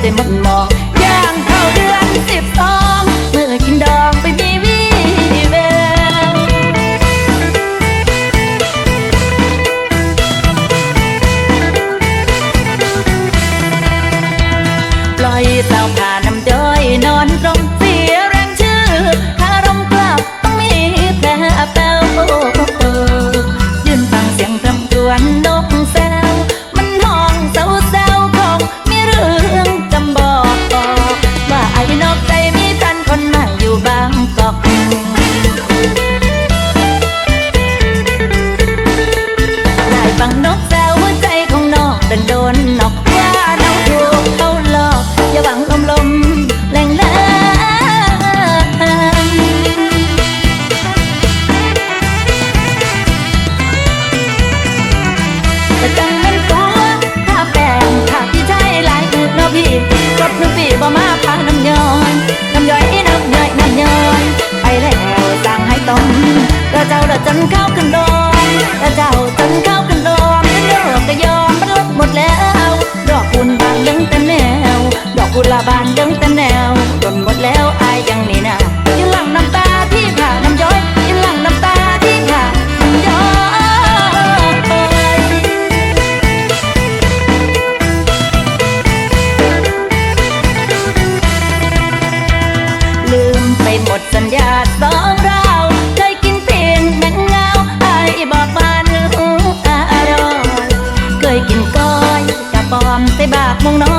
แต่มันมอกย่างเข้าเดือนสิบสองเมื่อกินดองไปมีวีเววปล่อยเต่า ก็จังเป็นตัวถ้าแปลงถ้าพี่ใช้ลายนาะพี่กดนึกพี่บ่มาพานำย้นำย้อยนำย้อยนำย้อยไปแล้วสั่งให้ต้มเราเจาเราจนข้าวขึ้นโด mong nó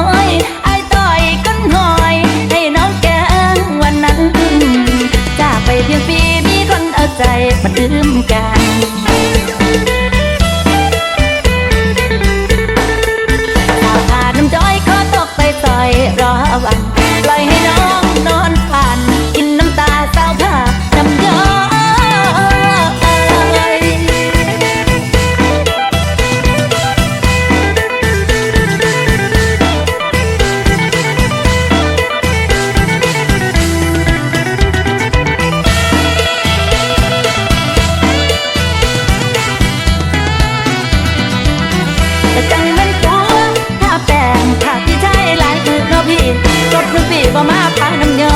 แต่จังมันตัวถ้าแปลงถ้าพี่ช้หลายคืบีก็คือพี่บ่มาพังน้ำเงิน